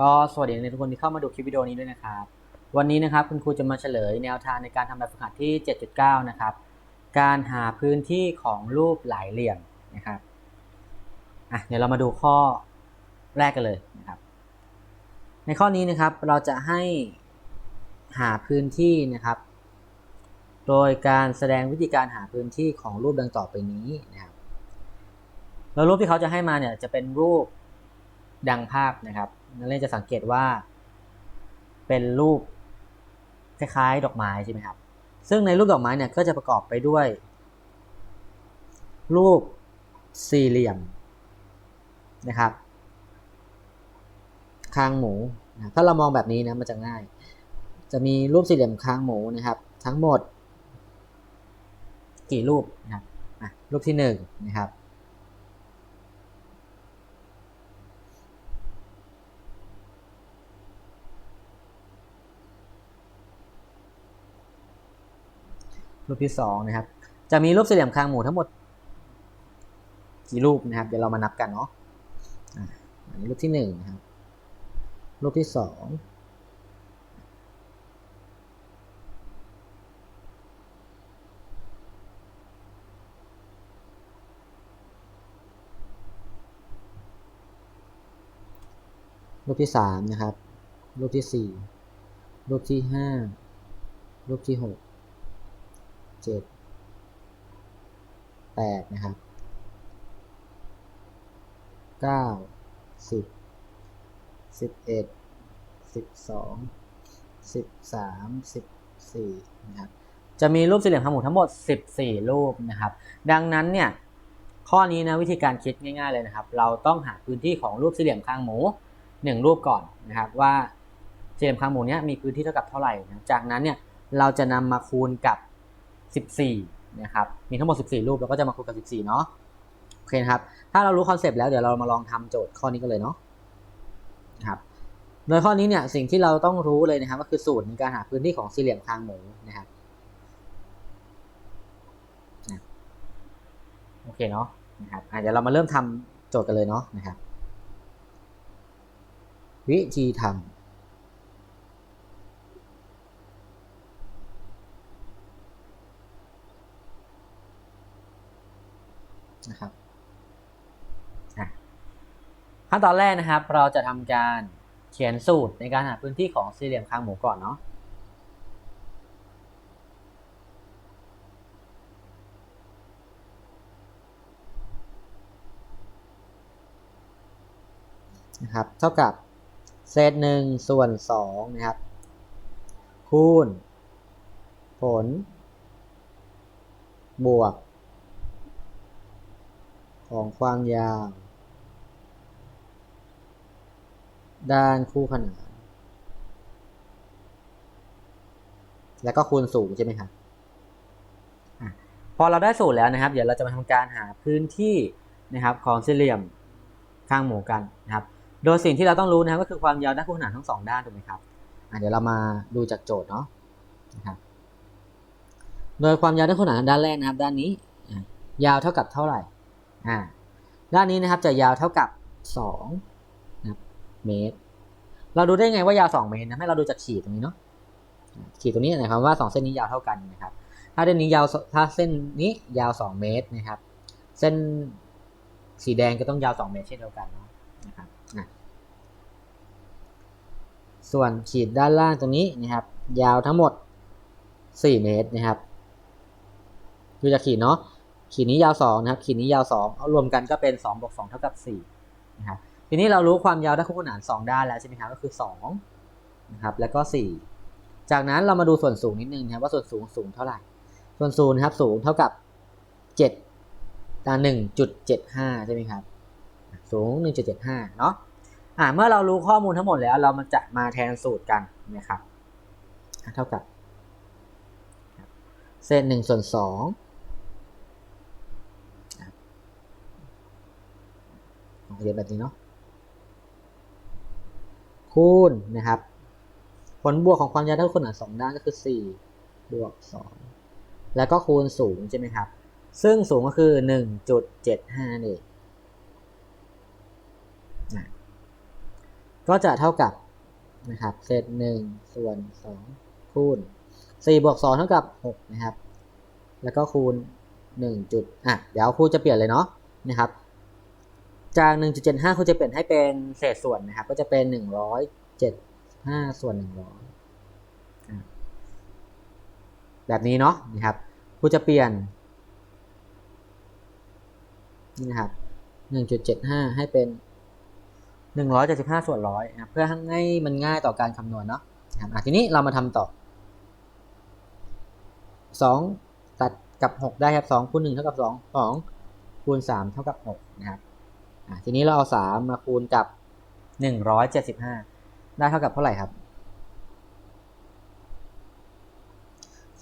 ก็สวัสดีนทุกคนที่เข้ามาดูคลิปวิดีโอนี้ด้วยนะครับ วันนี้นะครับคุณครูจะมาเฉลยแนวทางในการทำแบบฝึกหัดที่ 7.9 นะครับ การหาพื้นที่ของรูปหลายเหลี่ยมนะครับอะเดี๋ยวเรามาดูข้อแรกกันเลยนะครับ ในข้อนี้นะครับเราจะให้หาพื้นที่นะครับ โดยการแสดงวิธีการหาพื้นที่ของรูปดังต่อไปนี้นะครับแล้วรูปที่เขาจะให้มาเนี่ยจะเป็นรูปดังภาพนะครับ นักเรียนจะสังเกตว่า เป็นรูปคล้ายๆดอกไม้ใช่ไหมครับ ซึ่งในรูปดอกไม้เนี่ยก็จะประกอบไปด้วย รูปสี่เหลี่ยมนะครับคางหมูนะถ้าเรามองแบบนี้นะมันจะง่าย จะมีรูปสี่เหลี่ยมคางหมูนะครับ ทั้งหมด กี่รูปนะครับรูปที่หนึ่งนะครับ รูปที่สองนะครับ จะมีรูปสี่เหลี่ยมคางหมูทั้งหมดกี่รูปนะครับ เดี๋ยวเรามานับกันเนาะอะอันนี้รูปที่หนึ่งนะครับ รูปที่สองรูปที่สามนะครับ รูปที่สี่รูปที่ห้ารูปที่หก เจ็ดแปดนะครับเก้าสิบสิบเอ็ดสิบสองสิบสามสิบสี่นะครับจะมีรูปสี่เหลี่ยมทั้งหมดทั้งหมด 14 รูปนะครับ ดังนั้นเนี่ยข้อนี้นะวิธีการคิดง่ายๆเลยนะครับ เราต้องหาพื้นที่ของรูปสี่เหลี่ยมคางหมู 1 รูปก่อนนะครับว่าสี่เหลี่ยมคางหมูเนี้ยมีพื้นที่เท่ากับเท่าไหร่นะจากนั้นเนี่ยเราจะนำมาคูณกับ 14นะครับมีทั้งหมด 14 รูปแล้วก็จะมาคูณกับ 14 เนาะโอเคนะครับ ถ้าเรารู้คอนเซปต์แล้วเดี๋ยวเรามาลองทำโจทย์ข้อนี้กันเลยเนาะนะครับโดยข้อนี้เนี่ยสิ่งที่เราต้องรู้เลยนะครับก็คือสูตรในการหาพื้นที่ของสี่เหลี่ยมคางหมูนะครับโอเคเนาะนะครับเดี๋ยวเรามาเริ่มทำโจทย์กันเลยเนาะนะครับ วิธีทำ นะครับอะขั้นตอนแรกนะครับ เราจะทำการเขียนสูตรในการหาพื้นที่ของสี่เหลี่ยมคางหมูก่อนเนาะนะครับ เท่ากับเศษหนึ่งส่วนสองนะครับ คูณ ผล บวก ของความยาว ด้านคู่ขนาน แล้วก็คูณสูงใช่ไหมครับพอเราได้สูตรแล้วนะครับ เดี๋ยวเราจะมาทำการหาพื้นที่นะครับของสี่เหลี่ยมข้างหมูกันนะครับ โดยสิ่งที่เราต้องรู้นะครับก็คือความยาวด้านคู่ขนานทั้งสองด้านถูกไหมครับเดี๋ยวเรามาดูจากโจทย์เนาะนะครับโดยความยาวด้านคู่ขนานด้านแรกนะครับ ด้านนี้ ยาวเท่ากับเท่าไหร่ อ่าด้านนี้นะครับจะยาวเท่ากับ2นะเมตร เราดูได้ไงว่ายาว 2 เมตรนะให้เราดูจากขีดตรงนี้เนาะขีดตรงนี้นะครับว่า 2 เส้นนี้ยาวเท่ากันนะครับ ถ้าเส้นนี้ยาวถ้าเส้นนี้ยาว 2 เมตรนะครับ เส้นสีแดงก็ต้องยาว 2 เมตรเช่นเดียวกันเนาะนะครับส่วนขีดด้านล่างตรงนี้นะครับ ยาวทั้งหมด 4 เมตรนะครับ ดูจากขีดเนาะ ขีดนี้ยาว2นะครับขีดนี้ยาว 2 เอารวมกันก็เป็น2บวก2เท่ากับ4นะครับทีนี้เรารู้ความยาวด้านคู่ขนาน 2 ด้านแล้วใช่ไหมครับก็คือ2นะครับแล้วก็ 4 จากนั้นเรามาดูส่วนสูงนิดนึงนะครับว่าส่วนสูงสูงเท่าไหร่ ส่วนสูงนะครับสูงเท่ากับ7ต่อ1.75ใช่ไหมครับสูง 1.75 เนาะอ่าเมื่อเรารู้ข้อมูลทั้งหมดแล้วเรามาจะมาแทนสูตรกันนะครับเท่ากับเศษ1ส่วน2 เรียนแบบนี้เนาะคูณนะครับ ผลบวกของความยาวด้านคนหนาสองด้านก็คือ4บวก2แล้วก็คูณสูงใช่ไหมครับ ซึ่งสูงก็คือ1.75นี่นเองก็จะเท่ากับนะครับเศษหนึ่งส่วนสองคูณสี่บวกสองเท่ากับหกนะครับ แล้วก็คูณหนึ่งจุดอะเดี๋ยวครูจะเปลี่ยนเลยเนาะนะครับ จาก 1.75 คุณจะเปลี่ยนให้เป็นเศษส่วนนะครับ ก็จะเป็น 175 ส่วน 100อะแบบนี้เนาะนะครับครูจะเปลี่ยนนี่นะครับ 1.75 ให้เป็น 175 ส่วนร้อยนะครับเพื่อให้มันง่ายต่อการคำนวณเนาะนะครับทีนี้เรามาทำต่อ 2 ตัดกับ 6 ได้ครับ2คูณ1เท่ากับ 2 2คูณ3เท่ากับ6นะครับ ทีนี้เราเอาสามมาคูณกับหนึ่งร้อยเจ็ดสิบห้าได้เท่ากับเท่าไหร่ครับ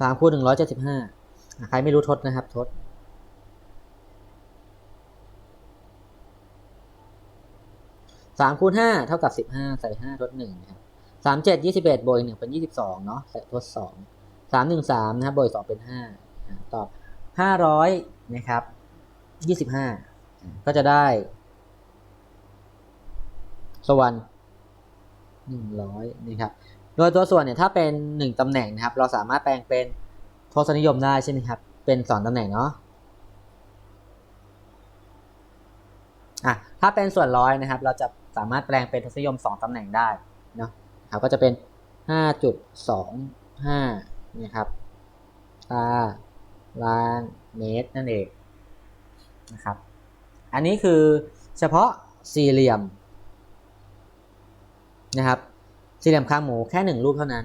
สามคูณหนึ่งร้อยเจ็ดสิบห้าใครไม่รู้ทดนะครับทดสามคูณห้าเท่ากับสิบห้าใส่ห้าทดหนึ่งนะครับสามเจ็ดยี่สิบเอ็ดบวกหนึ่งเป็นยี่สิบสองเนาะใส่ทดสองสามหนึ่งสามนะครับบวกสองเป็นห้าตอบห้าร้อยนะครับยี่สิบห้าก็จะได้ ส่วน100นะครับโดยตัวส่วนเนี่ยถ้าเป็น 1ตำแหน่งนะครับ เราสามารถแปลงเป็นทศนิยมได้ใช่ไหมครับ เป็น2ตำแหน่งเนาะอะถ้าเป็นส่วนร้อยนะครับ เราจะสามารถแปลงเป็นทศนิยม 2ตำแหน่งได้เนาะครับก็จะเป็น 5.25นะครับตารางเมตรนั่นเองนะครับ อันนี้คือเฉพาะสี่เหลี่ยม นะครับสี่เหลี่ยมข้างหมูแค่หนึ่งรูปเท่านั้น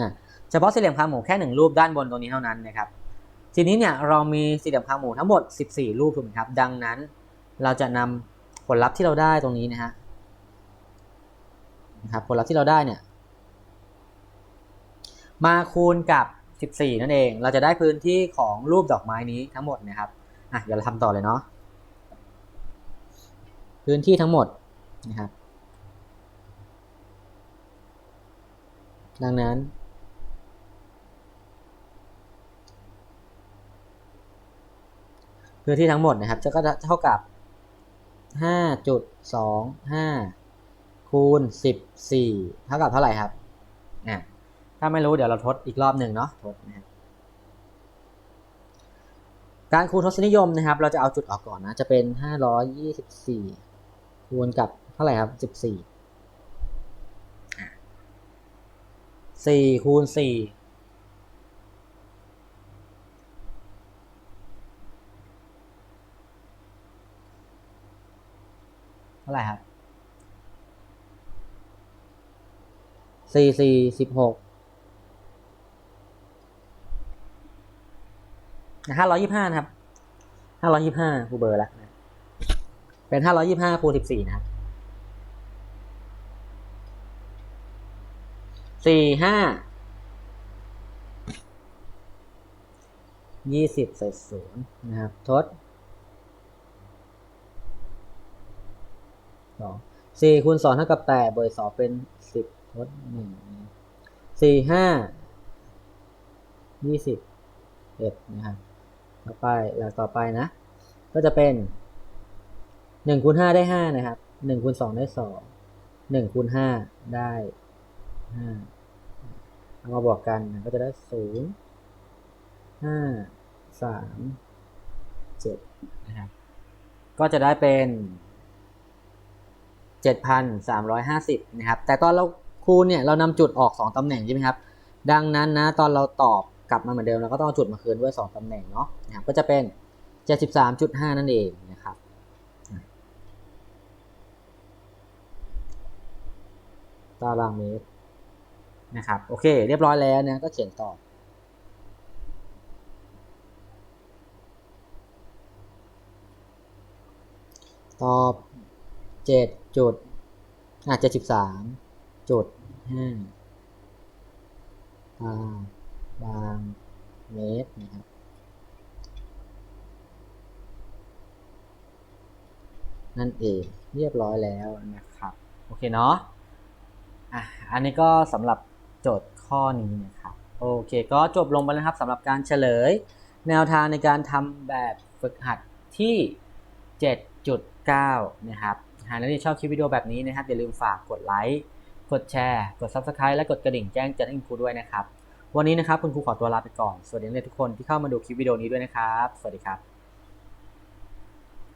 นะเฉพาะสี่เหลี่ยมข้างหมูแค่หนึ่งรูปด้านบนตรงนี้เท่านั้นนะครับ ทีนี้เนี่ยเรามีสี่เหลี่ยมข้างหมูทั้งหมด 14 รูปถูกไหมครับ ดังนั้นเราจะนำผลลัพธ์ที่เราได้ตรงนี้นะฮะนะครับผลลัพธ์ที่เราได้เนี่ยมาคูณกับ 14 นั่นเอง เราจะได้พื้นที่ของรูปดอกไม้นี้ทั้งหมดนะครับอะเดี๋ยวเราทำต่อเลยเนาะ พื้นที่ทั้งหมดนะครับ ดังนั้น พื้นที่ทั้งหมดนะครับ จะก็จะเท่ากับ 5.25 คูณ 14 เท่ากับเท่าไหร่ครับอะถ้าไม่รู้เดี๋ยวเราทดอีกรอบหนึ่งเนาะทดนะครับการคูณทศนิยมนะครับ เราจะเอาจุดออกก่อนนะ จะเป็น 524 คูณกับเท่าไหร่ครับ14อะ4คูณ4เท่าไหร่ครับสี่สี่สิบหกห้าร้อยยี่ห้านะครับห้าร้อยยี่ห้าคูเบอร์แล้วนะ เป็นห้าร้อยยี่ห้าคูณสิบสี่นะครับสี่ห้ายี่สิบใส่ศูนย์นะครับ ทดสองสี่คูณสองเท่ากับแปดบวกสองเป็นสิบทดหนึ่งสี่ห้ายี่สิบเอ็ดนะครับ ต่อไปหลักต่อไปนะ ก็จะเป็น หนึ่งคูณห้าได้ห้านะครับหนึ่งคูณสองได้สองหนึ่งคูณห้าได้ห้าเอามาบวกกันก็จะได้ศูนย์ห้าสามเจ็ดนะครับก็จะได้เป็น7,350นสามร้อยห้าสิบนะครับ แต่ตอนเราคูณเนี่ยเรานำจุดออก2ตำแหน่งใช่ไหมครับ ดังนั้นนะตอนเราตอบกลับมาเหมือนเดิมเราก็ต้องจุดมาคืนด้วย2ตำแหน่งเนาะนะครับก็จะเป็น73.5นั่นเองนะครับ ตารางเมตรนะครับโอเค เรียบร้อยแล้วนะก็เขียนต่อตอบเจ็ดจุดอาจจะสิบสามจุดห้าตารบางเมตรนะครับนั่นเองเรียบร้อยแล้วนะครับ โอเคเนาะ อะอันนี้ก็สำหรับโจทย์ข้อนี้นะครับโอเคก็จบลงไปแล้วครับสำหรับการเฉลย แนวทางในการทำแบบฝึกหัดที่ 7.9 นะครับหากนักเรียนชอบคลิปวิดีโอแบบนี้นะครับ อย่าลืมฝากกดไลค์กดแชร์ กด Subscribe และกดกระดิ่งแจ้งเตือนให้คุณครูด้วยนะครับ วันนี้นะครับคุณครูขอตัวลาไปก่อน สวัสดีนักเรียนทุกคนที่เข้ามาดูคลิปวิดีโอนี้ด้วยนะครับ สวัสดีครับ